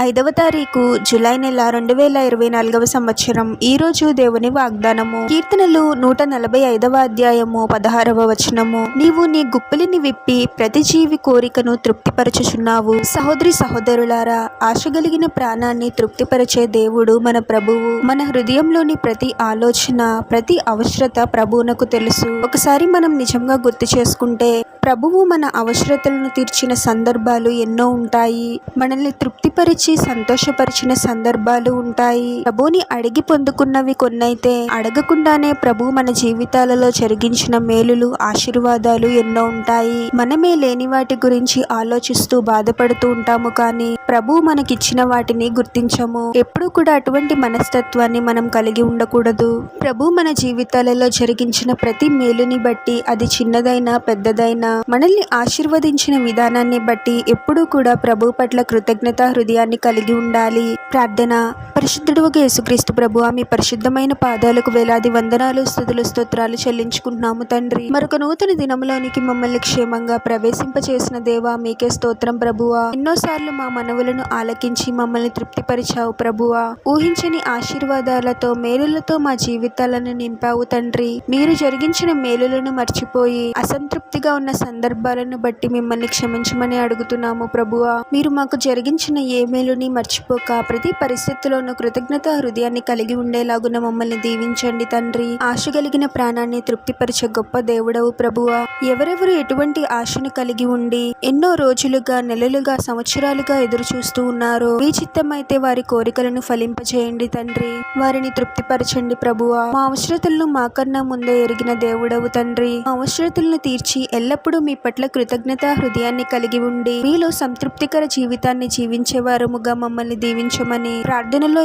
ఐదవ తారీఖు జులై నెల రెండు వేల ఇరవై నాలుగవ సంవత్సరం. ఈ రోజు దేవుని వాగ్దానము. కీర్తనలు నూట నలభై ఐదవ అధ్యాయము పదహారవ వచనము. నీవు నీ గుప్పిలిని విప్పి ప్రతి జీవి కోరికను తృప్తిపరచుచున్నావు. సహోదరి సహోదరులారా ఆశగలిగిన ప్రాణాన్ని తృప్తిపరిచే దేవుడు మన ప్రభువు. మన హృదయంలోని ప్రతి ఆలోచన ప్రతి అవసరత ప్రభువునకు తెలుసు. ఒకసారి మనం నిజంగా గుర్తు చేసుకుంటే ప్రభువు మన అవసరతలను తీర్చిన సందర్భాలు ఎన్నో ఉంటాయి. మనల్ని తృప్తిపరిచి సంతోషపరిచిన సందర్భాలు ఉంటాయి. ప్రభుని అడిగి పొందుకున్నవి కొన్నైతే అడగకుండానే ప్రభు మన జీవితాలలో జరిగించిన మేలులు ఆశీర్వాదాలు ఎన్నో ఉంటాయి. మనమే లేని వాటి గురించి ఆలోచిస్తూ బాధపడుతూ ఉంటాము కానీ ప్రభు మనకిచ్చిన వాటిని గుర్తించము. ఎప్పుడూ కూడా అటువంటి మనస్తత్వాన్ని మనం కలిగి ఉండకూడదు. ప్రభు మన జీవితాలలో జరిగించిన ప్రతి మేలుని బట్టి అది చిన్నదైనా పెద్దదైనా మనల్ని ఆశీర్వదించిన విధానాన్ని బట్టి ఎప్పుడూ కూడా ప్రభు పట్ల కృతజ్ఞత హృదయాన్ని కలిగి ఉండాలి. ప్రార్థన. పరిశుద్ధుడు ఒక యేసుక్రీస్తు ప్రభు మీ పరిశుద్ధమైన పాదాలకు వేలాది వందనాలు స్థుతులు స్తోత్రాలు చెల్లించుకుంటున్నాము తండ్రి. మరొక నూతన దినంలోనికి మమ్మల్ని క్షేమంగా ప్రవేశింపచేసిన దేవా మీకే స్తోత్రం ప్రభువా. ఎన్నోసార్లు మా మనవులను ఆలకించి మమ్మల్ని తృప్తిపరిచావు ప్రభువా. ఊహించని ఆశీర్వాదాలతో మేలులతో మా జీవితాలను నింపావు తండ్రి. మీరు జరిగించిన మేలులను మర్చిపోయి అసంతృప్తిగా ఉన్న సందర్భాలను బట్టి మిమ్మల్ని క్షమించమని అడుగుతున్నాము ప్రభువా. మీరు మాకు జరిగించిన ఏ మేలుని మర్చిపోక ప్రతి పరిస్థితిలోనూ కృతజ్ఞత హృదయాన్ని కలిగి ఉండేలాగున మమ్మల్ని దీవించండి తండ్రి. ఆశ కలిగిన ప్రాణాన్ని తృప్తిపరిచే గొప్ప దేవుడవు ప్రభువా. ఎవరెవరు ఎటువంటి ఆశను కలిగి ఉండి ఎన్నో రోజులుగా నెలలుగా సంవత్సరాలుగా ఎదురు చూస్తూ ఉన్నారో మీ చిత్తమైతే వారి కోరికలను ఫలింపచేయండి తండ్రి. వారిని తృప్తిపరచండి ప్రభువా. మా అవసరతలను మాకన్నా ముందే ఎరిగిన దేవుడవు తండ్రి. మా అవసరతలను తీర్చి ఎల్లప్పుడూ మీ పట్ల కృతజ్ఞత హృదయాన్ని కలిగి ఉండి మీలో సంతృప్తికర జీవితాన్ని జీవించే వారముగా మమ్మల్ని దీవించమని ప్రార్థనలో